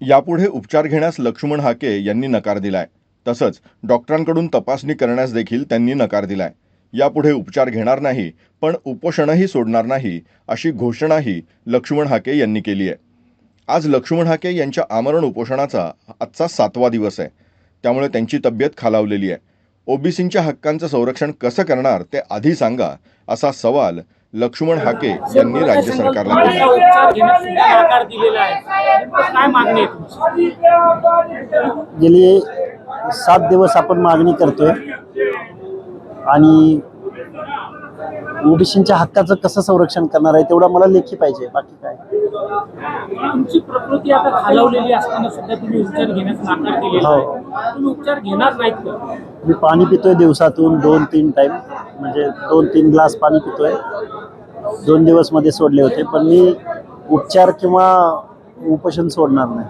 यापुढे उपचार घेण्यास लक्ष्मण हाके यांनी नकार दिलाय. तसंच डॉक्टरांकडून तपासणी करण्यास देखील त्यांनी नकार दिलाय. यापुढे उपचार घेणार नाही पण उपोषणही सोडणार नाही अशी घोषणाही लक्ष्मण हाके यांनी केली आहे. आज लक्ष्मण हाके यांच्या आमरण उपोषणाचा आजचा सातवा दिवस आहे. त्यामुळे त्यांची तब्येत खालावलेली आहे. ओबीसींच्या हक्कांचं संरक्षण कसं करणार ते आधी सांगा असा सवाल लक्ष्मण हाके यांनी राज्य सरकारला तुमची? गेली सात दिवस आपण मागणी करतोय. आणि ओबीसींच्या हक्काचं कसं संरक्षण करणार आहे तेवढं मला लेखी पाहिजे बाकी काय? तुमची प्रकृती आता खालावलेली असताना सुद्धा तुम्ही उपचार घेण्यास नकार दिलेला हो. आहे. तुम्ही उपचार घेणार नाहीत का? मी पाणी पितोय दिवसातून दोन तीन टाईम म्हणजे दोन तीन ग्लास पाणी पितोय. दोन दिवसमध्ये सोडले होते पण मी उपचार किंवा उपोषण सोडणार नाही.